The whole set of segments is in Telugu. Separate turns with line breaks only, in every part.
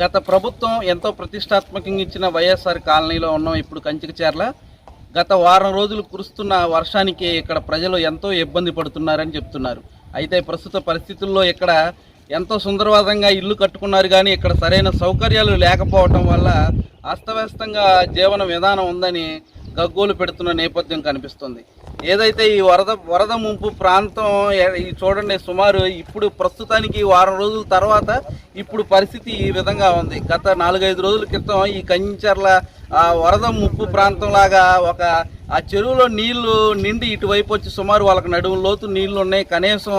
గత ప్రభుత్వం ఎంతో ప్రతిష్టాత్మకంగా ఇచ్చిన వైఎస్ఆర్ కాలనీలో ఉన్నాం ఇప్పుడు కంచికచేర్ల గత వారం రోజులు కురుస్తున్న వర్షానికి ఇక్కడ ప్రజలు ఎంతో ఇబ్బంది పడుతున్నారని చెప్తున్నారు. అయితే ప్రస్తుత పరిస్థితుల్లో ఇక్కడ ఎంతో సుందరవాదంగా ఇల్లు కట్టుకున్నారు కానీ ఇక్కడ సరైన సౌకర్యాలు లేకపోవటం వల్ల అస్తవ్యస్తంగా జీవన విధానం ఉందని గగ్గోలు పెడుతున్న నేపథ్యం కనిపిస్తుంది. ఏదైతే ఈ వరద వరద ముంపు ప్రాంతం ఈ చూడండి సుమారు ఇప్పుడు ప్రస్తుతానికి వారం రోజుల తర్వాత ఇప్పుడు పరిస్థితి ఈ విధంగా ఉంది. గత నాలుగైదు రోజుల క్రితం ఈ కంచర్ల ఆ వరద ముప్పు ప్రాంతం లాగా ఒక ఆ చెరువులో నీళ్ళు నిండి ఇటువైపు వచ్చి సుమారు వాళ్ళకి నడుము లోతు నీళ్ళు ఉన్నాయి. కనీసం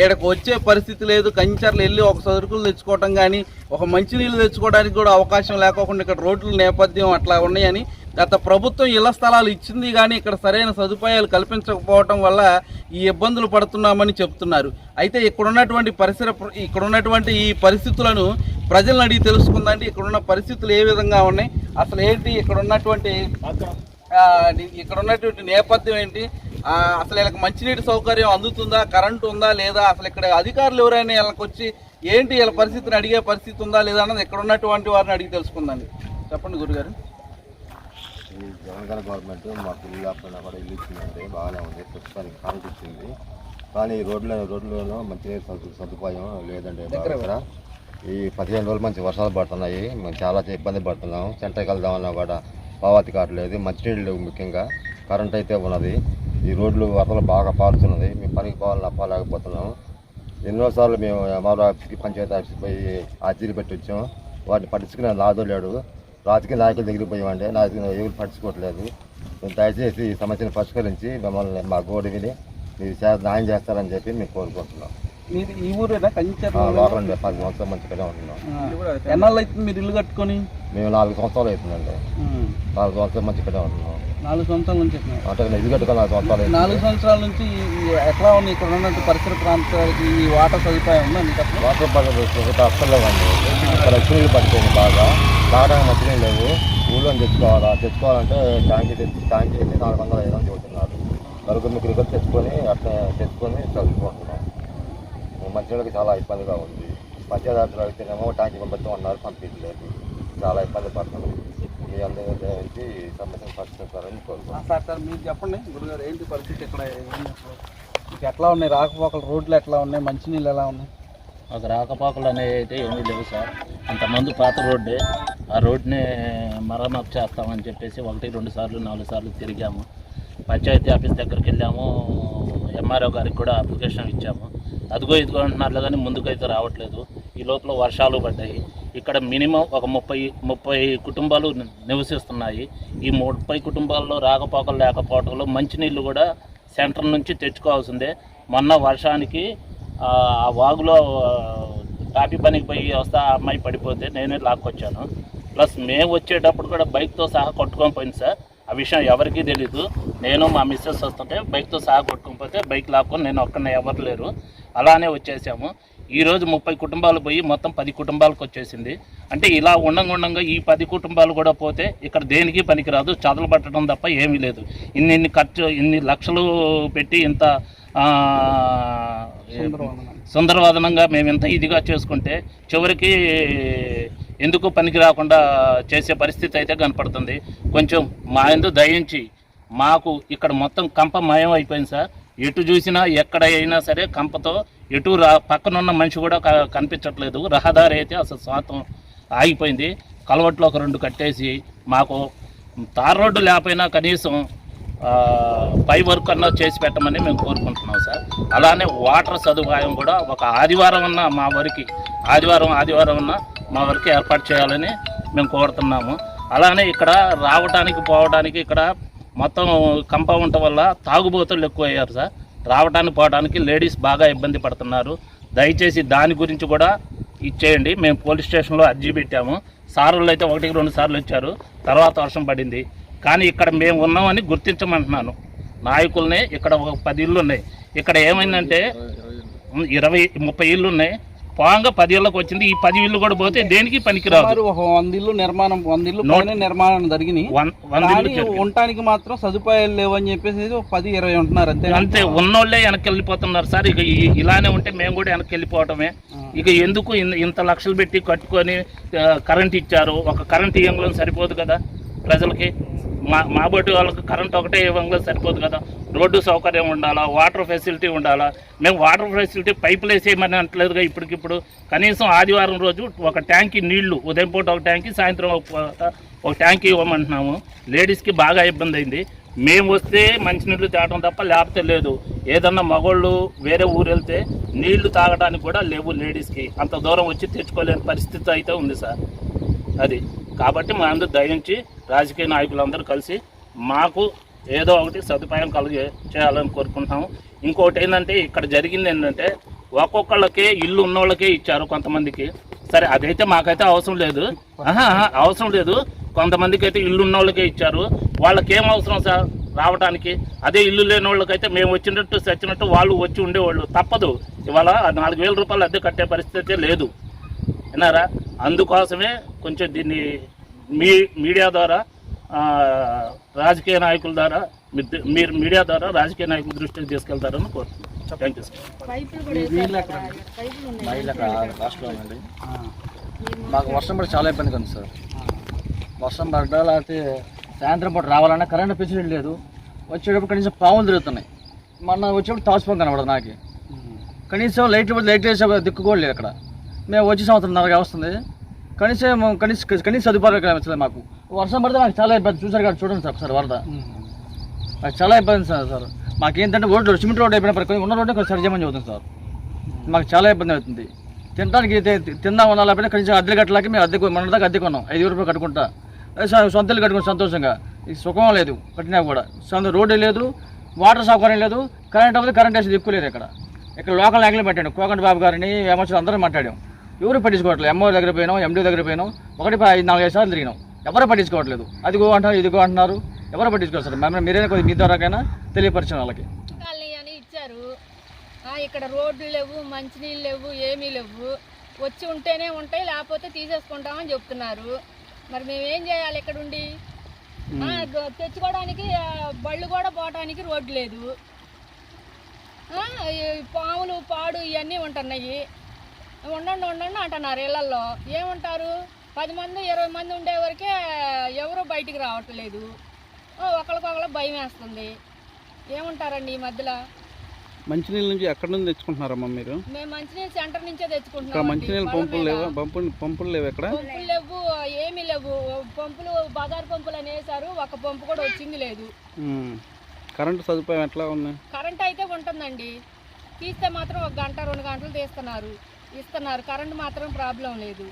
ఈడకు వచ్చే పరిస్థితి లేదు. కంచర్లు వెళ్ళి ఒక సరుకులు తెచ్చుకోవటం కానీ ఒక మంచి నీళ్ళు తెచ్చుకోవడానికి కూడా అవకాశం లేకోకుండా ఇక్కడ రోడ్ల నేపథ్యం అట్లా ఉన్నాయని గత ప్రభుత్వం ఇళ్ళ స్థలాలు ఇచ్చింది కానీ ఇక్కడ సరైన సదుపాయాలు కల్పించకపోవటం వల్ల ఈ ఇబ్బందులు పడుతున్నామని చెప్తున్నారు. అయితే ఇక్కడ ఉన్నటువంటి పరిసర ఇక్కడ ఉన్నటువంటి ఈ పరిస్థితులను ప్రజలను అడిగి తెలుసుకుందండి. ఇక్కడ ఉన్న పరిస్థితులు ఏ విధంగా ఉన్నాయి? అసలు ఏంటి ఇక్కడ ఉన్నటువంటి ఇక్కడ ఉన్నటువంటి నేపథ్యం ఏంటి? అసలు వీళ్ళకి మంచినీటి సౌకర్యం అందుతుందా? కరెంటు ఉందా లేదా? అసలు ఇక్కడ అధికారులు ఎవరైనా వీళ్ళకి వచ్చి ఏంటి వీళ్ళ పరిస్థితిని అడిగే పరిస్థితి ఉందా లేదా అన్నది ఇక్కడ ఉన్నటువంటి వారిని అడిగి తెలుసుకుందండి. చెప్పండి గురుగారు.
ఈ జగన్ గవర్నమెంట్ మాకు ఇల్లు లేకపోయినా కూడా ఇల్లు ఇచ్చిందండి బాగానే ఉంది. ప్రస్తుతానికి కరెంట్ ఇచ్చింది. కానీ ఈ రోడ్ల రోడ్లలో మంచినీరు సదు- సదుపాయం లేదండి ఇక్కడ ఈ పదిహేను రోజులు మంచి వర్షాలు పడుతున్నాయి. మేము చాలా ఇబ్బంది పడుతున్నాం. సెంటర్కి వెళ్దామన్నా కూడా పావాతి కారు లేదు. మంచినీళ్ళు లేవు ముఖ్యంగా. కరెంట్ అయితే ఉన్నది. ఈ రోడ్లు వరదలు బాగా పారుతున్నది. మేము పనికి పోవాలని అప్పలేకపోతున్నాం ఎన్నోసార్లు మేము అమరావతికి పంచాయతీ ఆఫీస్కి పోయి అర్జీలు పెట్టి వచ్చాం. వాటిని పట్టించుకునే నాదో లేడు. రాజకీయ నాయకుల దగ్గరికి పోయామంటే నాకు ఎవరు పట్టించుకోవట్లేదు మీరు దయచేసి ఈ సమస్యను పరిష్కరించి మిమ్మల్ని మా గోడు విని మీరు న్యాయం చేస్తారని చెప్పి మేము కోరుకుంటున్నాం
మీది ఈ ఊరేనా
పది సంవత్సరాల మంచిగానే ఉంటున్నాం
ఎన్నాళ్ళు అవుతుంది మీరు ఇల్లు కట్టుకొని
మేము నాలుగు సంవత్సరాలు అవుతుందండి నాలుగు సంవత్సరాలు మంచిగానే ఉంటున్నాం
నాలుగు సంవత్సరాల నుంచి అవుతుంది.
అంటే నేను ఇల్లు కట్టుకొని నాలుగు సంవత్సరాలు
నాలుగు సంవత్సరాల నుంచి ఎట్లా ఉంది ఇక్కడ పరిసర ప్రాంతాలకి ఈ వాటర్ సదుపాయం ఉందా మీకు అసలు
వాటర్ బాగా తాగడానికి మంచినీళ్ళు లేవు. ఊళ్ళో తెచ్చుకోవాలా? తెచ్చుకోవాలంటే ట్యాంకీ తెచ్చి ట్యాంకీ అయితే నాలుగు వందల ఐదు వందలు చెబుతున్నారు. నలుగురు ముగ్గురు కూడా తెచ్చుకొని అట్లా తెచ్చుకొని చదువుకుంటున్నాం. మంచినీళ్ళకి చాలా ఇబ్బందిగా ఉంది. పంచాయతీ అయితేనేమో ట్యాంకీ పంపిస్తాం అన్నారు పంపించలేదు. చాలా ఇబ్బంది పడుతున్నాం మీ అందరూ దయచేసి సమస్యను పరిష్కరిస్తారని కోరుకుంటున్నాం.
సార్ సార్ మీరు చెప్పండి. గురుగారు ఏంటి పరిస్థితి ఇక్కడ మీకు ఎట్లా ఉన్నాయి? రాకపోకలు రోడ్లు ఎట్లా ఉన్నాయి? మంచినీళ్ళు ఎలా ఉన్నాయి?
ఒక రాకపోకలు అనేవి అయితే ఏమీ లేవు సార్. అంతమంది పాత రోడ్డే. ఆ రోడ్ని మరమ్మతు చేస్తామని చెప్పేసి ఒకటి రెండు సార్లు నాలుగు సార్లు తిరిగాము. పంచాయతీ ఆఫీస్ దగ్గరికి వెళ్ళాము. ఎంఆర్ఓ గారికి కూడా అప్లికేషన్ ఇచ్చాము. అదిగో ఇదిగో అంటున్నారు కానీ ముందుకైతే రావట్లేదు. ఈ లోపల వర్షాలు పడ్డాయి. ఇక్కడ మినిమం ఒక ముప్పై ముప్పై కుటుంబాలు నివసిస్తున్నాయి. ఈ ముప్పై కుటుంబాల్లో రాకపోకలు లేకపోవడంలో మంచినీళ్ళు కూడా సెంటర్ నుంచి తెచ్చుకోవాల్సిందే. మొన్న వర్షానికి ఆ వాగులో టాపీ పనికి పోయి వస్తా ఆ అమ్మాయి పడిపోతే నేనే లాక్కొచ్చాను. ప్లస్ మేము వచ్చేటప్పుడు కూడా బైక్తో సహా కొట్టుకొని పోయింది సార్. ఆ విషయం ఎవరికీ తెలీదు. నేను మా మిస్సెస్ వస్తుంటే బైక్తో సహా కొట్టుకొని పోతే బైక్ లాక్కొని నేను ఒక్కనే ఎవరు లేరు. అలానే వచ్చేసాము. ఈరోజు ముప్పై కుటుంబాలు పోయి మొత్తం పది కుటుంబాలకు వచ్చేసింది. అంటే ఇలా ఉండంగా ఉండంగా ఈ పది కుటుంబాలు కూడా పోతే ఇక్కడ దేనికి పనికిరాదు? చదలు పట్టడం తప్ప ఏమీ లేదు. ఇన్ని ఇన్ని ఖర్చు ఇన్ని లక్షలు పెట్టి ఇంత సుందరవాదనంగా మేము ఇంత ఇదిగా చేసుకుంటే చివరికి ఎందుకు పనికి రాకుండా చేసే పరిస్థితి అయితే కనపడుతుంది. కొంచెం మా ఎందు దయించి మాకు ఇక్కడ మొత్తం కంప మయం అయిపోయింది సార్. ఎటు చూసినా ఎక్కడ అయినా సరే కంపతో ఎటు రా పక్కనున్న మనిషి కూడా కనిపించట్లేదు. రహదారి అయితే అసలు శాతం ఆగిపోయింది. కలవట్లో ఒక రెండు కట్టేసి మాకు తార్ రోడ్డు లేకపోయినా కనీసం పై వర్క్ అన్నా చేసి పెట్టమని మేము కోరుకుంటున్నాం సార్. అలానే వాటర్ సదుపాయం కూడా ఒక ఆదివారం అన్న మా వరకు ఆదివారం ఆదివారం అన్న మా వరకు ఏర్పాటు చేయాలని మేము కోరుతున్నాము. అలానే ఇక్కడ రావడానికి పోవడానికి ఇక్కడ మొత్తం కంపౌండ్ వల్ల తాగుబోతులు ఎక్కువ అయ్యారు సార్. రావడానికి పోవడానికి లేడీస్ బాగా ఇబ్బంది పడుతున్నారు. దయచేసి దాని గురించి కూడా ఇచ్చేయండి. మేము పోలీస్ స్టేషన్లో అర్జీ పెట్టాము. సార్లు అయితే ఒకటికి రెండు సార్లు వచ్చారు. తర్వాత వర్షం పడింది. కానీ ఇక్కడ మేము ఉన్నామని గుర్తించమంటున్నాను. నాయకుల్ని ఇక్కడ ఒక పది ఇళ్ళు ఉన్నాయి ఇక్కడ ఏమైందంటే ఇరవై ముప్పై ఇళ్ళు ఉన్నాయి పోగా పది ఇళ్ళకి వచ్చింది. ఈ పది ఇళ్ళు కూడా పోతే దేనికి పనికిరాదు?
ఒక వంద ఇల్లు నిర్మాణం వంద ఇల్లు పైన నిర్మాణం జరిగినాయి. ఉండటానికి మాత్రం సదుపాయాలు లేవని చెప్పేసి ఒక పది ఇరవై ఉంటున్నారు అంతే.
అంతే ఉన్నోళ్ళే వెనక్కి వెళ్ళిపోతున్నారు సార్. ఇక ఇలానే ఉంటే మేము కూడా వెనక్కి వెళ్ళిపోవటమే. ఇక ఎందుకు ఇంత లక్షలు పెట్టి కట్టుకొని కరెంట్ ఇచ్చారు? ఒక కరెంట్ ఇవ్వంలో సరిపోదు కదా ప్రజలకి. మా మా బట్టి వాళ్ళకి కరెంట్ ఒకటే ఇవ్వంగా సరిపోదు కదా. రోడ్డు సౌకర్యం ఉండాలా వాటర్ ఫెసిలిటీ ఉండాలా? మేము వాటర్ ఫెసిలిటీ పైపులు వేసేయమని అంటలేదుగా ఇప్పటికిప్పుడు. కనీసం ఆదివారం రోజు ఒక ట్యాంకి నీళ్ళు ఉదయం పూట ఒక ట్యాంకి సాయంత్రం ఒక పూట ట్యాంకి ఇవ్వమంటున్నాము. లేడీస్కి బాగా ఇబ్బంది అయింది. మేము వస్తే మంచినీళ్ళు తాగడం తప్ప లేకపోతే లేదు. ఏదన్నా మగోళ్ళు వేరే ఊరు వెళ్తే నీళ్ళు తాగడానికి కూడా లేవు లేడీస్కి అంత దూరం వచ్చి తెచ్చుకోలేని పరిస్థితి అయితే ఉంది సార్. అది. కాబట్టి మా అందరూ దయించి రాజకీయ నాయకులందరూ కలిసి మాకు ఏదో ఒకటి సదుపాయం కలిగే చేయాలని కోరుకుంటున్నాము. ఇంకోటి ఏంటంటే ఇక్కడ జరిగింది ఏంటంటే ఒక్కొక్కళ్ళకే ఇల్లు ఉన్నోళ్ళకే ఇచ్చారు కొంతమందికి. సరే అదైతే మాకైతే అవసరం లేదు. అవసరం లేదు. కొంతమందికి అయితే ఇల్లు ఉన్న వాళ్ళకే ఇచ్చారు. వాళ్ళకి ఏం అవసరం సార్ రావడానికి అదే ఇల్లు లేని వాళ్ళకైతే మేము వచ్చినట్టు చచ్చినట్టు వాళ్ళు వచ్చి ఉండేవాళ్ళు. తప్పదు. ఇవాళ నాలుగు వేల రూపాయలు అద్దె కట్టే పరిస్థితి లేదు. విన్నారా? అందుకోసమే కొంచెం దీన్ని మీ మీడియా ద్వారా ఆ, రాజకీయ నాయకుల ద్వారా మీరు- మీడియా ద్వారా రాజకీయ నాయకుల దృష్టికి తీసుకెళ్తారని కోరుతున్నాను థ్యాంక్ యూ సార్
కదా.
మాకు వర్షం పడి చాలా ఇబ్బందిగా ఉంది సార్. వర్షం పడ్డా లేకపోతే సాయంత్రం పూట రావాలన్నా కరెంట్ ఫెసిలిటీ లేదు. వచ్చేటప్పుడు కనీసం పాములు తిరుగుతున్నాయి. మొన్న వచ్చేటప్పుడు తాసిపోం కనబడదు నాకు. కనీసం లైట్లు పడి లైట్ వేసే దిక్కు కూడా లేదు అక్కడ. మేము వచ్చే సంవత్సరం నరగా వస్తుంది. కనీసం కనీస కనీస సదుపాయాలు కనిపించలేదు మాకు. వర్షం పడితే మాకు చాలా ఇబ్బంది. చూసారు కదా చూడండి సార్ ఒకసారి వరద. మాకు చాలా ఇబ్బంది సార్ సార్. మాకేంటంటే రోడ్డు సిమెంట్ రోడ్ అయిపోయిన కొన్ని ఉన్న రోడ్డు కొంచెం సరి చేయమని సార్. మాకు చాలా ఇబ్బంది అవుతుంది. తినడానికి తి- తిందాం ఉన్నా లేకపోతే కనీసం అద్దెలు కట్టలేక మేము అద్దెకు మన దాకా అద్దె కొన్నాం ఐదు రూపాయలు కట్టుకుంటా. సొంతలు కట్టుకుని సంతోషంగా. ఇది సుఖం లేదు కట్టినా కూడా. సొంత రోడ్డు లేదు వాటర్ సౌకర్యం లేదు కరెంట్ అవ్వదు కరెంట్ వేసి దిక్కు లేదు ఇక్కడ. ఇక్కడ లోకల్ నాయకులు పెట్టాడు కోకండి బాబు గారిని విమర్శలు అందరూ మాట్లాడాం. ఎవరు పట్టించుకోవట్లేదు. ఎంఓ దగ్గర పోయినాం ఎండీ దగ్గర పోయినాం. ఒకటి ఐదు నాలుగు ఐదు సార్లు తిరిగినాం. ఎవరు పట్టించుకోవట్లేదు. అదిగో అంటారు ఇదిగో అంటున్నారు. ఎవరు పట్టించుకోరు సార్? మేము మీరైనా కొద్దిగా మీ ద్వారాకైనా తెలియపరిచిన వాళ్ళకి.
అని ఇచ్చారు. ఇక్కడ రోడ్లు లేవు మంచినీళ్ళు లేవు ఏమీ లేవు. వచ్చి ఉంటేనే ఉంటాయి లేకపోతే తీసేసుకుంటామని చెప్తున్నారు. మరి మేము ఏం చేయాలి ఇక్కడ ఉండి తెచ్చుకోవడానికి బళ్ళు కూడా పోవడానికి రోడ్డు లేదు. పాములు పాడు ఇవన్నీ ఉంటున్నాయి. ఉండండి ఉండండి అంటున్నారు ఇళ్ళల్లో ఏముంటారు? పది మంది ఇరవై మంది ఉండే వరకే ఎవరు బయటికి రావట్లేదు. ఒకరికొకరు భయం వేస్తుంది. ఏముంటారండి ఈ మధ్యలో?
మంచినీళ్ళ నుంచి ఎక్కడి నుంచి తెచ్చుకుంటున్నారమ్మా మీరు?
మేము మంచినీళ్ళు సెంటర్ నుంచే తెచ్చుకుంటున్నాం
మంచినీళ్ళ పంపులు లేవా? పంపులు పంపులు లేవు ఎక్కడ
పంపులు లేవు ఏమీ లేవు. పంపులు బజార్ పంపులు అని వేశారు ఒక పంపు కూడా వచ్చింది లేదు.
కరెంటు సదుపాయం ఎట్లా ఉంది?
కరెంట్ అయితే ఉంటుందండి. తీస్తే మాత్రం ఒక గంట రెండు గంటలు తీస్తున్నారు. ఇస్తున్నారు. కరెంట్ మాత్రం ప్రాబ్లం లేదు.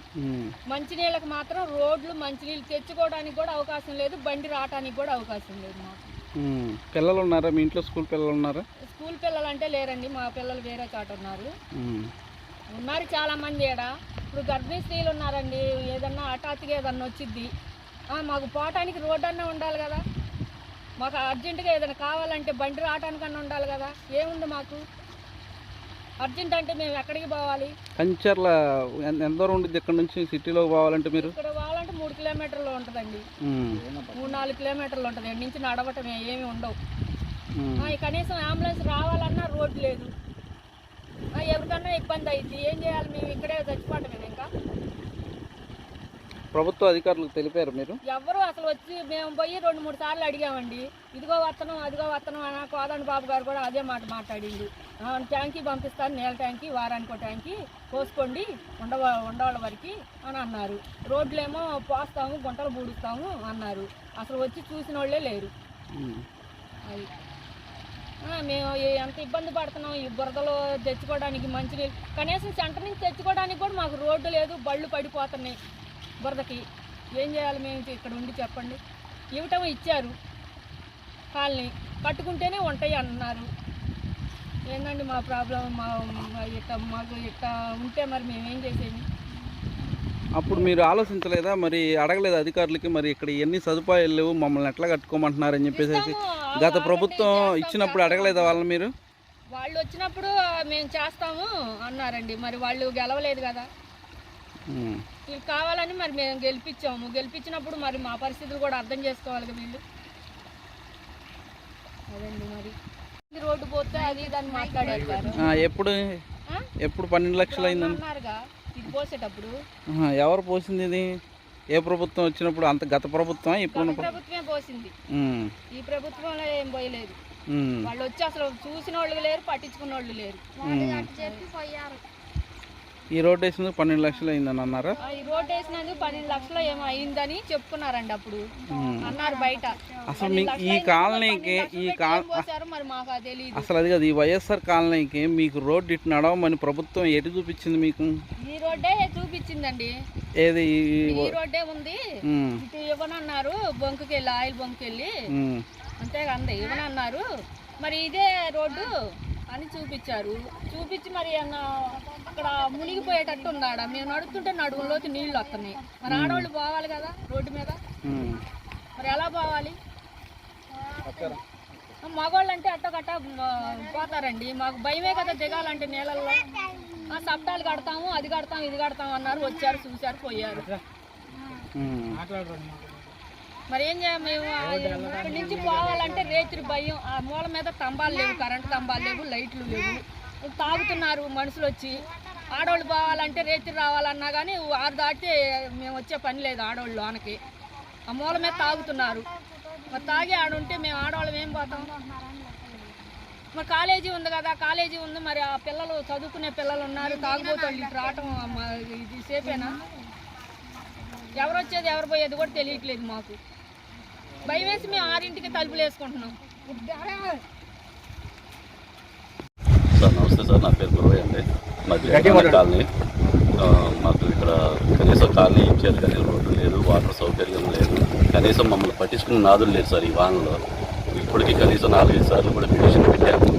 మంచినీళ్ళకి మాత్రం రోడ్లు మంచినీళ్ళు తెచ్చుకోవడానికి కూడా అవకాశం లేదు. బండి రావడానికి కూడా అవకాశం లేదు మాకు.
పిల్లలు ఉన్నారా మీ ఇంట్లో స్కూల్ పిల్లలు ఉన్నారా
స్కూల్ పిల్లలు అంటే లేరండి. మా పిల్లలు వేరే చోట ఉన్నారు. ఉన్నారు చాలా మంది ఈడ ఇప్పుడు గర్భిణీ స్త్రీలు ఉన్నారండి. ఏదన్నా హఠాత్తుగా ఏదన్నా వచ్చిద్ది. మాకు పోవటానికి రోడ్డు అన్నా ఉండాలి కదా. మాకు అర్జెంటుగా ఏదైనా కావాలంటే బండి రావటానికన్నా ఉండాలి కదా. ఏముంది మాకు? అర్జెంట్ అంటే మేము ఎక్కడికి పోవాలి?
కంచర్ల ఎంత దూరం ఉంటుంది ఇక్కడ నుంచి సిటీలో పోవాలంటే మీరు?
ఇక్కడ పోవాలంటే మూడు కిలోమీటర్లు ఉంటుందండి. మూడు నాలుగు కిలోమీటర్లు ఉంటుంది. ఈడ నుంచి నడవటమే ఏమి ఉండవు. కనీసం అంబులెన్స్ రావాలన్నా రోడ్డు లేదు. ఎవరికన్నా ఇబ్బంది అయింది ఏం చేయాలి? మేము ఇక్కడే చచ్చిపోవటమేనా ఇంకా.
ప్రభుత్వ అధికారులకు తెలిపారు మీరు?
ఎవరు అసలు వచ్చి మేము పోయి రెండు మూడు సార్లు అడిగామండి. ఇదిగో వత్తనం అదిగో వత్తనం అని కోదండ బాబు గారు కూడా అదే మాట మాట్లాడింది. "ఆ, ట్యాంకీ పంపిస్తాను నీళ్ళ ట్యాంకీ వారానికి ఒక ట్యాంకీ పోసుకోండి ఉండవ ఉండవాళ్ళ వరకు అని అన్నారు. రోడ్లేమో పోస్తాము గుంటలు పూడుస్తాము అన్నారు. అసలు వచ్చి చూసిన వాళ్ళే లేరు. అది. మేము ఎంత ఇబ్బంది పడుతున్నాం ఈ బురదలో తెచ్చుకోవడానికి మంచినీళ్ళు కనీసం సెంటర్ నుంచి తెచ్చుకోవడానికి కూడా మాకు రోడ్డు లేదు బళ్ళు పడిపోతున్నాయి. బురదకి ఏం చేయాలి మేము ఇక్కడ ఉండి చెప్పండి. ఇవ్వటం ఇచ్చారు. కాలనీ కట్టుకుంటేనే ఉంటాయి అన్నారు. ఏందండి మా ప్రాబ్లం? మా మా ఇట్ట మాకు ఇట్ట ఉంటే మరి మేము ఏం చేసేది?
అప్పుడు మీరు ఆలోచించలేదా? మరి అడగలేదు అధికారులకి మరి ఇక్కడ ఎన్ని సదుపాయాలు లేవు మమ్మల్ని ఎట్లా కట్టుకోమంటున్నారని చెప్పేసి గత ప్రభుత్వం ఇచ్చినప్పుడు. అడగలేదా వాళ్ళని మీరు?
వాళ్ళు వచ్చినప్పుడు మేము చేస్తాము అన్నారండి. మరి వాళ్ళు గెలవలేదు కదా. వీళ్ళు కావాలని మరి మేము గెలిపించాము. గెలిపించినప్పుడు మరి మా పరిస్థితులు కూడా అర్థం చేసుకోవాలి కదా వీళ్ళు. అదండి మరి. రోడ్డు పోతే అది దాన్ని మాట్లాడారు
ఎప్పుడు? ఎప్పుడు పన్నెండు లక్షలు అయిందని?
అన్నారుగా ఇది పోసేటప్పుడు?
ఎవరు పోసింది ఇది? ఏ ప్రభుత్వం వచ్చినప్పుడు అంత గత ప్రభుత్వం? ఇప్పుడు
ప్రభుత్వమే పోసింది. ఈ ప్రభుత్వంలో ఏం పోయలేదు. వాళ్ళు వచ్చి అసలు చూసిన వాళ్ళు లేరు. పట్టించుకున్న వాళ్ళు లేరు
ఈ రోడ్ వేసినందుకు పన్నెండు లక్షలు అయిందని అన్నారా?
ఈ రోడ్ వేసినందుకు పన్నెండు లక్షలు ఏమో అయిందని చెప్పుకున్నారండి అప్పుడు. అన్నారు బయట.
అసలు మీకు ఈ. కాలనీకి ఈ
మరి మాకు తెలియదు
అసలు అది కాదు ఈ వైఎస్ఆర్ కాలనీకి మీకు రోడ్డు ఇటు నడవమని ప్రభుత్వం ఎటు చూపించింది మీకు?
ఈ రోడ్డే చూపించిందండి.
ఏది ఈ-
రోడ్డే ఉంది. ఇటు ఇవ్వనన్నారు బొంకుకి వెళ్ళి ఆయిల్ బొంకుకి వెళ్ళి అంతే అంది ఇవ్వనన్నారు. మరి ఇదే రోడ్డు అని చూపించారు. చూపించి మరి అన్న అక్కడ మునిగిపోయేటట్టు ఉన్నాడా మేము నడుస్తుంటే నడుములోకి నీళ్ళు వస్తున్నాయి. మరి ఆడవాళ్ళు పోవాలి కదా రోడ్డు మీద. మరి ఎలా పోవాలి? మగవాళ్ళు అంటే అట్టగట్ట పోతారండి. మాకు భయమే కదా దిగాలంటే నీళ్ళల్లో. ఆ సప్టాలు కడతాము అది కడతాం ఇది కడతాం అన్నారు వచ్చారు చూశారు పోయారు. మరి ఏం చేయాలి మేము? ఆ ఇక్కడి నుంచి పోవాలంటే రేత్రి భయం. ఆ మూల మీద స్తంభాలు లేవు కరెంట్ స్తంభాలు లేవు లైట్లు లేవు. తాగుతున్నారు మనుషులు వచ్చి. ఆడవాళ్ళు పోవాలంటే రేత్రి రావాలన్నా కానీ ఆరు దాటితే మేము వచ్చే పని లేదు ఆడవాళ్ళు లోనకి. ఆ మూల మీద తాగుతున్నారు. మరి తాగి ఆడుంటే మేము ఆడవాళ్ళం ఏం పోతాం? మరి కాలేజీ ఉంది కదా కాలేజీ ఉంది. మరి ఆ పిల్లలు చదువుకునే పిల్లలు ఉన్నారు. తాగుబోతాళ్ళు ఇటు రావటం ఇది సేపేనా? ఎవరు వచ్చేది ఎవరు పోయేది కూడా తెలియట్లేదు మాకు. భయం వేసి మేము ఆరింటికి తలుపులు వేసుకుంటున్నాం.
సార్ నమస్తే సార్ నా పేరు గురవయ్య అండి. మాది కాలనీ. ఆ, మాకు ఇక్కడ కనీసం కాలనీ ఇచ్చారు కానీ రోడ్డు లేదు వాటర్ సౌకర్యం లేదు. కనీసం మమ్మల్ని పట్టించుకునే నాదులు లేదు సార్ ఈ వానలో. ఇప్పటికీ కనీసం నాలుగైదు సార్లు కూడా పిటిషన్ పెట్టాము.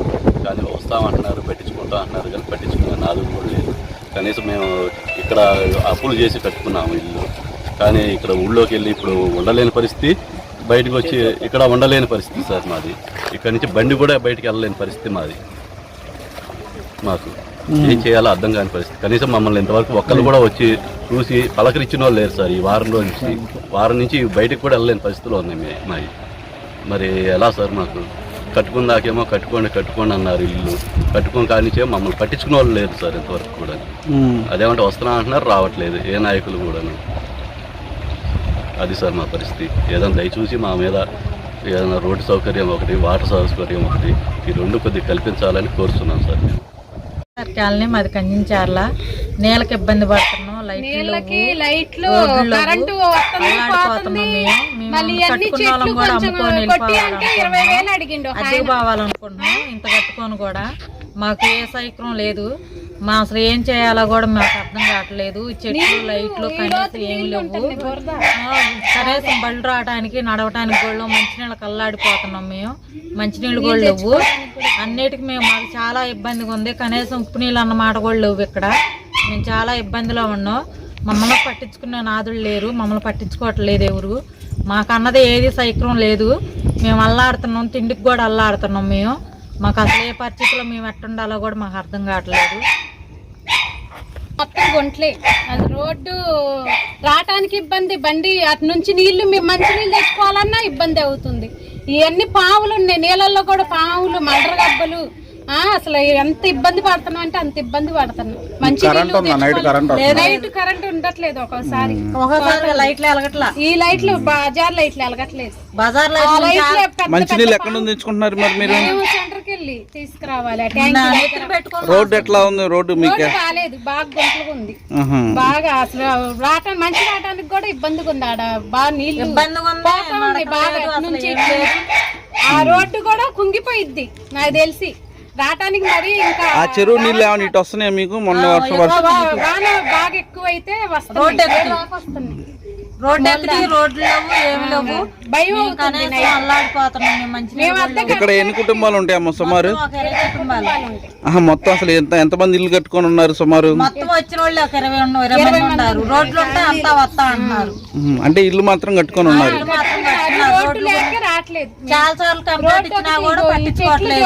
కానీ వస్తామంటున్నారు పెట్టించుకుంటాం అంటున్నారు కానీ పట్టించుకునే నాదులు కూడా లేదు కనీసం మేము ఇక్కడ అప్పులు చేసి కట్టుకున్నాము ఇల్లు. కానీ ఇక్కడ ఊళ్ళోకి వెళ్ళి ఇప్పుడు ఉండలేని పరిస్థితి. బయటకు వచ్చి ఇక్కడ ఉండలేని పరిస్థితి సార్ మాది. ఇక్కడ నుంచి బండి కూడా బయటికి వెళ్ళలేని పరిస్థితి మాది. మాకు ఏం చేయాలో అర్థం కాని పరిస్థితి. కనీసం మమ్మల్ని ఇంతవరకు ఒక్కరు కూడా వచ్చి చూసి పలకరించిన వాళ్ళు లేరు సార్ ఈ వారంలో నుంచి. వారం నుంచి బయటకు కూడా వెళ్ళలేని పరిస్థితులు ఉన్నాయి మే- మావి మరి ఎలా సార్ మాకు? కట్టుకుందాకేమో కట్టుకోండి కట్టుకోండి అన్నారు ఇల్లు. కట్టుకొని కానిచ్చే మమ్మల్ని పట్టించుకునే వాళ్ళు లేరు సార్ ఇంతవరకు కూడా. అదేమంటే వస్తున్నా అంటున్నారు రావట్లేదు. ఏ నాయకులు కూడాను. అది సార్ మా పరిస్థితి. ఏదైనా దయచూసి మా మీద ఏదైనా రోడ్డు సౌకర్యం ఒకటి వాటర్ సౌకర్యం ఒకటి ఈ రెండు కొద్దిగా కల్పించాలని కోరుతున్నాం సార్. మేము
సార్ కాలనీ మాది కందించార్ల నీళ్ళకి ఇబ్బంది పడుతున్నాం. లైట్లు కట్టుకున్న కూడా
కొంచెం
అమ్ముకొని అద్దెకు. పోవాలనుకుంటున్నాం ఇంత కట్టుకొని కూడా. మాకు ఏ సైక్రం లేదు. మా అసలు ఏం చేయాలో కూడా మాకు అర్థం కావట్లేదు. చెట్లు లైట్లు కనీసం ఏమి లేవు. కనీసం బళ్ళు రావడానికి నడవటానికి కూడా మంచినీళ్ళ కల్లాడిపోతున్నాం మేము. మంచినీళ్ళు కూడా లేవు. అన్నిటికీ మేము మాకు చాలా ఇబ్బందిగా ఉంది. కనీసం ఉప్పు నీళ్ళు అన్నమాట కూడా లేవు ఇక్కడ. మేము చాలా ఇబ్బందిలో ఉన్నాం. మమ్మల్ని పట్టించుకునే నాదులు లేరు. మమ్మల్ని పట్టించుకోవట్లేదు ఎవరు. మాకు అన్నది ఏది సైక్రం లేదు. మేము అల్లాడుతున్నాం. తిండికి కూడా అల్లాడుతున్నాం మేము. మాకు అసలు ఏ పరిస్థితిలో మేము ఎట్టుండాలో కూడా మాకు అర్థం కావట్లేదు.
మొత్తం గుంట్లే అది రోడ్డు రావటానికి ఇబ్బంది బండి అటు నుంచి నీళ్ళు మేము మంచి నీళ్ళు తెచ్చుకోవాలన్నా ఇబ్బంది అవుతుంది. ఇవన్నీ పావులు ఉన్నాయి. నీళ్ళల్లో కూడా పావులు మలర గబ్బలు అసలు ఎంత ఇబ్బంది పడుతున్నాం అంటే అంత ఇబ్బంది పడుతున్నాం. మంచి నైట్ కరెంట్ ఉండట్లేదు ఒక్కోసారి
ఒకసారి లైట్లు వెలగట్లా?
ఈ లైట్లు బజార్ లైట్లు వెలగట్లేదు.
బజార్
మంచినీళ్ళు ఎక్కడ నుంచి తెచ్చుకుంటున్నారు మరి మీరు?
మేము సెంటర్కి వెళ్ళి తీసుకురావాలి.
రోడ్డు ఎట్లా ఉంది? రోడ్డు మీకు?
బాగాలేదు బాగా గుంటలుగా ఉంది. బాగా అసలు రావటానికి మంచి రావటానికి కూడా ఇబ్బందిగా ఉంది ఆడ. బాగా నీళ్ళు
ఇబ్బందిగా ఉంది,
బాగా నుంచి. ఆ రోడ్డు కూడా కుంగిపోయిద్ది. నాకు తెలిసి. రావటానికి మరి ఇంకా
ఆ చెరువు నీళ్ళు ఏమైనా ఇటు వస్తున్నాయా మీకు? మొన్న వర్షం వర్షం
వాన బాగా ఎక్కువైతే వస్తుంది. వస్తుంది
రోడ్డు ఎక్కడి రోడ్లు లేవు ఏమి లేవు.
భయం
మేము కనీసం అల్లాడిపోతున్నాం మేము మంచి
మేము అద్దె
ఇక్కడ ఎన్ని కుటుంబాలు ఉంటాయమ్మా సుమారు?
ఒక ఇరవై కుటుంబాలు.
ఆహా, మొత్తం అసలు ఎంత ఎంతమంది ఇల్లు కట్టుకొని ఉన్నారు సుమారు?
మొత్తం వచ్చిన వాళ్ళు ఒక ఇరవై ఉన్న ఇరవై మంది ఉన్నారు. రోడ్లు ఉంటే అంతా వస్తా అంటున్నారు.
ఉహు, అంటే ఇల్లు మాత్రం కట్టుకొని ఉన్నారు.
మాత్రం రోడ్లు
రావట్లేదు.
చాలా సార్లు కంప్లైంట్ ఇచ్చినా కూడా పట్టించుకోవట్లేదు.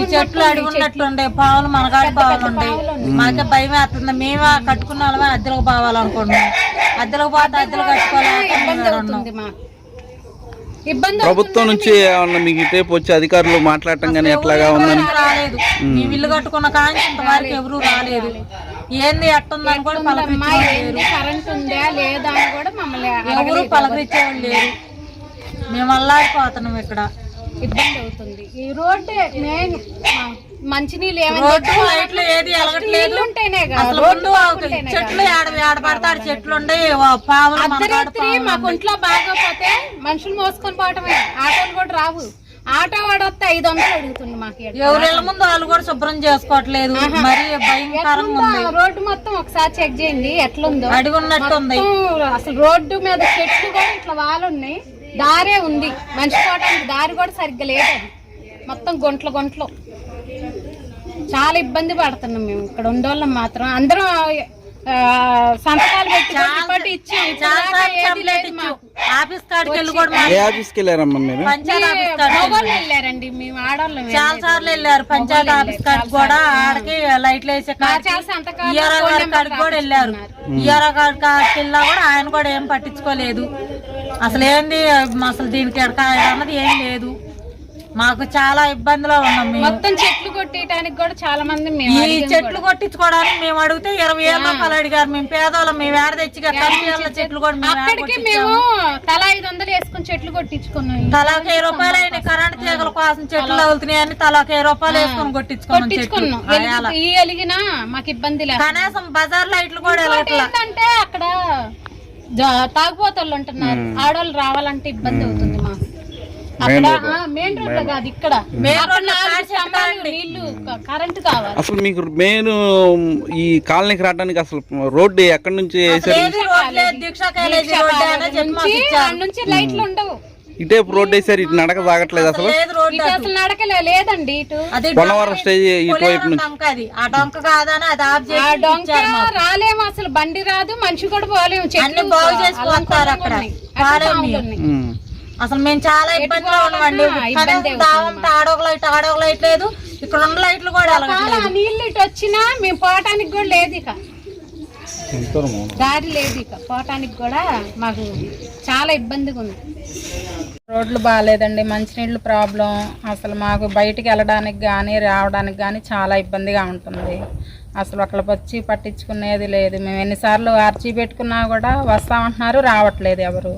ఈ చెట్లు అడుగు ఉన్నట్లుండే పావులు మనగాడి పావులు ఉండే మాకే భయం వేస్తుంది. మేమే కట్టుకున్న వాళ్ళమే అద్దెలకు పోవాలనుకుంటున్నాం. అద్దెలకు పోతే అద్దెలు కట్టుకోవాలి.
ఇబ్బంది అవుతుంది మాకు. ఇబ్బంది
ప్రభుత్వం నుంచి ఏమన్నా మీకు వచ్చి అధికారులు మాట్లాడటం కానీ ఎట్లాగా ఉందని?
రాలేదు. ఇల్లు కట్టుకున్న కానీ ఇంతవరకు ఎవరు రాలేదు. ఏంది ఎట్టుందని కూడా
అమ్మా
పలకరించేవాళ్ళు
కరెంట్ ఉందా లేదా అని కూడా మమ్మల్ని
ఎవరు. పలకరించేవాళ్ళు లేరు. మేము అల్లాడిపోతున్నాం ఇక్కడ.
ఇబ్బంది అవుతుంది. ఈ రోడ్డు మెయిన్. మంచినీళ్ళు ఏమైనా
రోడ్డు లైట్లు ఏది ఎలగట్లేదు.
ఉంటేనే
అసలు
రోడ్డు
చెట్లు ఏడ ఏడ పడతాడు చెట్లు ఉండే
అర్ధరాత్రి
పాములు
మాకు ఒంట్లో బాగోపోతే మనుషులు మోసుకొని పోవటమే. ఆటోలు కూడా రావు. ఆటో వాడు వస్తే ఐదు వందలు అడుగుతుంది మాకు.
ఎవరిళ్ళ ముందు వాళ్ళు కూడా శుభ్రం చేసుకోవట్లేదు. మరి భయంకరంగా ఉంది.
రోడ్డు మొత్తం ఒకసారి చెక్ చేయండి ఎట్లుందో.
అడిగి ఉన్నట్టు ఉంది.
మొత్తం అసలు రోడ్డు మీద చెట్లు కూడా ఇట్లా వాళ్ళు ఉన్నాయి. దారే ఉంది. మనిషి పోవడానికి దారి కూడా సరిగ్గా లేదు మొత్తం గుంటలు గుంటలు. చాలా ఇబ్బంది పడుతున్నాం మేము. ఇక్కడ ఉండోళ్ళం మాత్రం. అందరం సంతకాలు పెట్టి ఇచ్చాం.
ఆఫీస్
ఆఫీస్కి వెళ్ళారమ్మా మీరు?
వెళ్ళారండి మేము ఆడవాళ్ళం
చాలా సార్లు వెళ్ళారు. పంచాయతీ ఆఫీస్ కాడికి కూడా ఆడకి లైట్లు వేసే కాడికి గారి కూడా వెళ్ళారు. గారి కాడికి వెళ్ళినా కూడా ఆయన కూడా ఏం పట్టించుకోలేదు. అసలు ఏంది అసలు దీనికి ఎడక అన్నది ఏం లేదు. మాకు చాలా ఇబ్బందిలో ఉన్నాం మేము.
మొత్తం చెట్లు కొట్టేయడానికి కూడా చాలా మంది మేము
ఈ చెట్లు కొట్టించుకోవడానికి మేము అడిగితే ఇరవై ఏళ్ళ రూపాయలు అడిగారు. మేము పేదవాళ్ళం మేము ఏడ తెచ్చి చెట్లు కూడా
అక్కడికి మేము తలా ఐదు వందలు వేసుకుని చెట్లు కొట్టించుకున్నాం.
తలాకి వెయ్యి రూపాయలు అయిన కరెంట్ తీగల కోసం చెట్లు తగులుతున్నాయని తలాకి వెయ్యి రూపాయలు వేసుకొని కొట్టించుకున్నాం.
ఈ వెలిగినా మాకు ఇబ్బంది లేదు
కనీసం బజార్ లైట్లు కూడా
ఏంటంటే అక్కడ తాగుబోతోళ్ళు ఉంటున్నారు. ఆడవాళ్ళు రావాలంటే ఇబ్బంది అవుతుంది.
అసలు మీకు మెయిన్ ఈ కాలనీకి రావడానికి అసలు రోడ్డు ఎక్కడి నుంచి వేసారు
ఏది రోడ్
నుంచి లైట్లు ఉండవు.
వేసారు ఇటు నడక సాగట్లేదు అసలు
ఇటు అసలు నడకలే లేదండి ఇటు.
పొన్నవరం స్టేజ్ ఇటువైపు
పొలేరం
నుంచి
డొంక అది. ఆ డొంక కాదని అది ఆఫ్
ఆ
చేసి
డొంక
ఇచ్చారు మాకు.
రాలేము అసలు బండి రాదు మనిషి కూడా పోలేము చెట్లు
అన్ని బాగు చేసి పోతారు అక్కడ. అసలు మేము చాలా ఇబ్బందిలో ఉన్నామండి. దావంటే ఆడొక లైట్ ఆడొక లైట్ లేదు ఇక్కడ ఉన్న లైట్లు కూడా
నీళ్ళు ఇటు వచ్చినా మేము పోవటానికి కూడా లేదు ఇక. దారి లేదు ఇక. పోవటానికి కూడా మాకు చాలా ఇబ్బందిగా ఉంది.
రోడ్లు బాగాలేదండి. మంచినీళ్ళు ప్రాబ్లం. అసలు మాకు బయటికి వెళ్ళడానికి కానీ రావడానికి కానీ చాలా ఇబ్బందిగా ఉంటుంది. అసలు ఒకళ్ళకి వచ్చి పట్టించుకునేది లేదు. మేము ఎన్నిసార్లు ఆర్చీ పెట్టుకున్నా కూడా వస్తామంటున్నారు రావట్లేదు ఎవరు.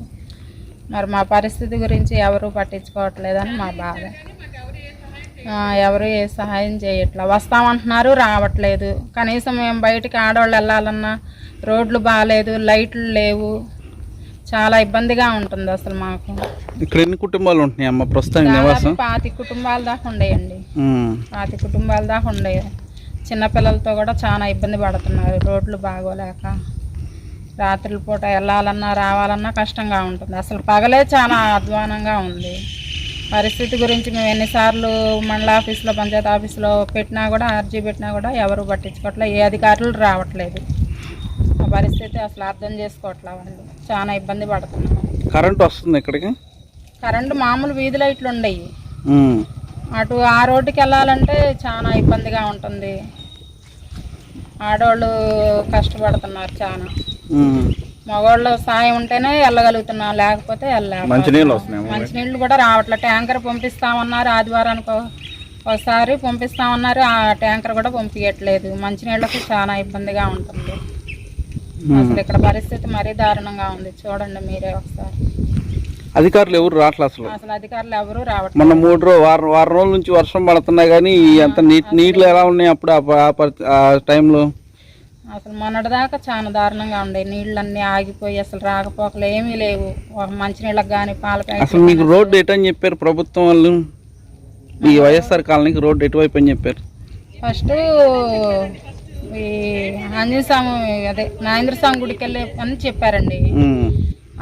మరి మా పరిస్థితి గురించి ఎవరు పట్టించుకోవట్లేదని మా బాధ. ఎవరు ఏ సహాయం చేయట్లా. వస్తామంటున్నారు రావట్లేదు. కనీసం మేము బయటికి ఆడవాళ్ళు వెళ్ళాలన్నా రోడ్లు బాగాలేదు లైట్లు లేవు. చాలా ఇబ్బందిగా ఉంటుంది అసలు మాకు.
ఇక్కడ ఎన్ని కుటుంబాలు ఉంటున్నాయి అమ్మ? ప్రస్తుతానికి నివాసం?
దాదాపు పాతి కుటుంబాల దాకా ఉండేయండి. పాతి కుటుంబాల దాకా ఉండే చిన్నపిల్లలతో కూడా చాలా ఇబ్బంది పడుతున్నారు. రోడ్లు బాగోలేక. రాత్రుల పూట వెళ్ళాలన్నా రావాలన్నా కష్టంగా ఉంటుంది. అసలు పగలే చాలా అధ్వానంగా ఉంది. పరిస్థితి గురించి మేము ఎన్నిసార్లు మండల ఆఫీస్లో పంచాయతీ ఆఫీస్లో పెట్టినా కూడా అర్జీ పెట్టినా కూడా ఎవరు పట్టించుకోవట్లేదు ఏ అధికారులు రావట్లేదు. ఆ పరిస్థితి అసలు అర్థం చేసుకోవట్లే వాళ్ళు చాలా ఇబ్బంది పడుతున్నాం.
కరెంట్ వస్తుంది ఇక్కడికి?
కరెంటు మామూలు వీధి లైట్లు ఉండయి. అటు ఆ రోడ్డుకి వెళ్ళాలంటే చాలా ఇబ్బందిగా ఉంటుంది. ఆడవాళ్ళు కష్టపడుతున్నారు చాలా. మగవాళ్ళు సాయం ఉంటేనే వెళ్ళగలుగుతున్నాం లేకపోతే వెళ్ళలేక
మంచినీళ్ళు వస్తున్నాయి
మంచినీళ్ళు కూడా రావట్లే. ట్యాంకర్ పంపిస్తామన్నారు ఆదివారానికి ఒక- ఒకసారి పంపిస్తామన్నారు ఆ ట్యాంకర్ కూడా పంపించట్లేదు. మంచినీళ్ళకి చాలా ఇబ్బందిగా ఉంటుంది. అసలు ఇక్కడ పరిస్థితి మరీ దారుణంగా ఉంది. చూడండి మీరే ఒకసారి.
అధికారులు ఎవరు రావట్లేదు అసలు?
అసలు అధికారులు ఎవరు రావట్లేదు.
మొన్న మూడు రోజు వారం వారం రోజుల నుంచి వర్షం పడుతున్నా కానీ అంత నీటి నీళ్ళు ఎలా ఉన్నాయి అప్పుడు ఆ టైంలో?
అసలు మొన్నటిదాకా చాలా దారుణంగా ఉండే. నీళ్ళన్నీ ఆగిపోయి అసలు రాకపోకలు ఏమీ లేవు. ఒక మంచినీళ్ళకి కానీ పాల
అసలు
ప్యాకెట్లు
మీకు రోడ్డు ఎటని చెప్పారు ప్రభుత్వం వాళ్ళు? ఈ వైఎస్ఆర్ కాలనీకి రోడ్డు ఎటువైపు అని చెప్పారు?
ఫస్ట్ ఈ ఆంజనేయ స్వామి అదే నాగేంద్ర స్వామి గుడికి వెళ్ళే అని చెప్పారండి.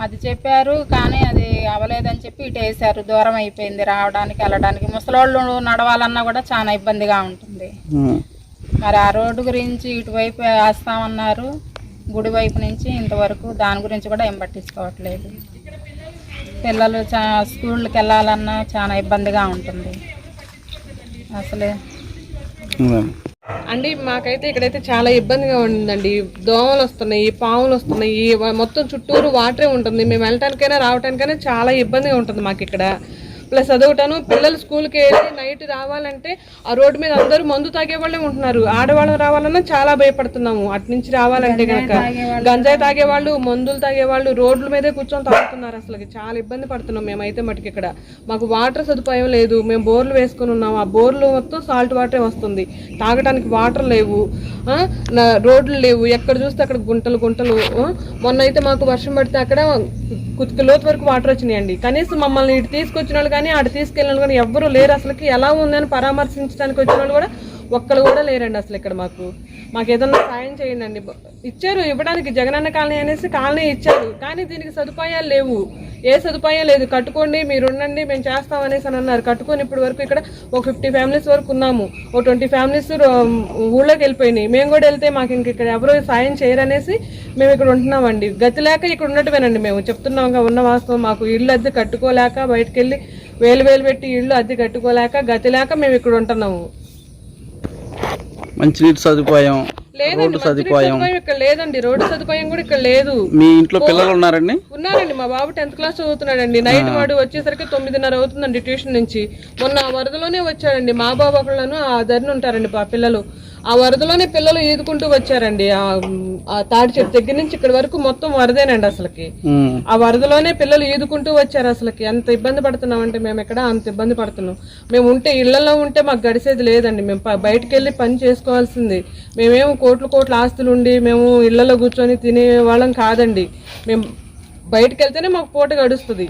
అది చెప్పారు కానీ అది అవ్వలేదని చెప్పి ఇటు వేసారు దూరం అయిపోయింది రావడానికి వెళ్ళడానికి. ముసలోళ్ళు నడవాలన్నా కూడా చాలా ఇబ్బందిగా ఉంటుంది. మరి ఆ రోడ్డు గురించి ఇటువైపు వేస్తామన్నారు. గుడి వైపు నుంచి ఇంతవరకు దాని గురించి కూడా ఏం పట్టించుకోవట్లేదు. పిల్లలు చా స్కూళ్ళకి వెళ్ళాలన్నా చాలా ఇబ్బందిగా ఉంటుంది. అసలే.
అండి మాకైతే ఇక్కడైతే చాలా ఇబ్బందిగా ఉందండి. దోమలు వస్తున్నాయి పాములు వస్తున్నాయి మొత్తం చుట్టూరు వాటరే ఉంటుంది. మేము వెళ్ళటానికైనా రావటానికైనా చాలా ఇబ్బందిగా ఉంటుంది మాకు ఇక్కడ ప్లస్ అదొకటాను పిల్లలు స్కూల్కి వెళ్ళి నైట్ రావాలంటే ఆ రోడ్డు మీద అందరూ మందు తాగే వాళ్ళే ఉంటున్నారు. ఆడవాళ్ళు రావాలన్నా చాలా భయపడుతున్నాము. అటు నుంచి రావాలంటే కనుక గంజాయి తాగే వాళ్ళు మందులు తాగే వాళ్ళు రోడ్ల మీదే కూర్చొని తాగుతున్నారు అసలు చాలా ఇబ్బంది పడుతున్నాం మేమైతే మటుకు ఇక్కడ. మాకు వాటర్ సదుపాయం లేదు. మేము బోర్లు వేసుకుని ఉన్నాం. ఆ బోర్లు మొత్తం సాల్ట్ వాటరే వస్తుంది. తాగడానికి వాటర్ లేవు. రోడ్లు లేవు. ఎక్కడ చూస్తే అక్కడ గుంటలు గుంటలు. మొన్న అయితే మాకు వర్షం పడితే అక్కడ కుతికి లోతు వరకు వాటర్ వచ్చినాయండి. కనీసం మమ్మల్ని ఇటు తీసుకొచ్చిన వాళ్ళు కానీ ఆడ తీసుకెళ్ళిన వాళ్ళు కానీ ఎవ్వరూ లేరు అసలుకి. ఎలా ఉందని పరామర్శించడానికి వచ్చిన వాళ్ళు కూడా ఒక్కరు కూడా లేరండి అసలు ఇక్కడ మాకు. మాకు ఏదన్నా సాయం చేయండి అండి ఇచ్చారు ఇవ్వడానికి జగనన్న కాలనీ అనేసి కాలనీ ఇచ్చారు. కానీ దీనికి సదుపాయాలు లేవు. ఏ సదుపాయం లేదు. కట్టుకోండి మీరు ఉండండి మేము చేస్తాం అనేసి అని అన్నారు. కట్టుకొని ఇప్పటి వరకు ఇక్కడ ఒక ఫిఫ్టీ ఫ్యామిలీస్ వరకు ఉన్నాము. ఓ ట్వంటీ ఫ్యామిలీస్ ఊళ్ళోకి వెళ్ళిపోయినాయి. మేము కూడా వెళ్తే మాకు ఇంక ఇక్కడ ఎవరు సాయం చేయరనేసి మేము ఇక్కడ ఉంటున్నామండి. గతి లేక ఇక్కడ ఉన్నట్టువేనండి మేము. చెప్తున్నాం ఉన్న వాస్తవం మాకు. ఇల్లు అద్దె కట్టుకోలేక బయటకు వెళ్ళి వేలు వేలు పెట్టి ఇల్లు అద్దె కట్టుకోలేక గతి లేక మేము ఇక్కడ ఉంటున్నాము.
మంచినీటి సదుపాయం
లేదండి
రోడ్డు సదుపాయం.
ఇక్కడ లేదండి రోడ్డు సదుపాయం కూడా ఇక్కడ లేదు.
మీ ఇంట్లో పిల్లలు ఉన్నారండి?
ఉన్నారండి మా బాబు టెన్త్ క్లాస్ చదువుతున్నాడండి. నైట్ వాడు వచ్చేసరికి తొమ్మిదిన్నర అవుతుందండి ట్యూషన్ నుంచి. మొన్న వరదలోనే వచ్చాడండి మా బాబు ఒకళ్ళను ఆ ధరని ఉంటారండి పా పిల్లలు. ఆ వరదలోనే పిల్లలు ఈదుకుంటూ వచ్చారండి. ఆ తాడి చెట్టు దగ్గర నుంచి ఇక్కడ వరకు మొత్తం వరదేనండి అసలుకి. ఆ వరదలోనే పిల్లలు ఈదుకుంటూ వచ్చారు అసలుకి. ఎంత ఇబ్బంది పడుతున్నామంటే మేము ఎక్కడ అంత ఇబ్బంది పడుతున్నాం. మేము ఉంటే ఇళ్ళలో ఉంటే మాకు గడిచేది లేదండి. మేము బయటికి వెళ్ళి పని చేసుకోవాల్సింది. మేమేమో కోట్లు కోట్ల ఆస్తులు ఉండి మేము ఇళ్ళలో కూర్చొని తినే వాళ్ళం కాదండి. మేము బయటకు వెళ్తేనే మాకు పూట గడుస్తుంది.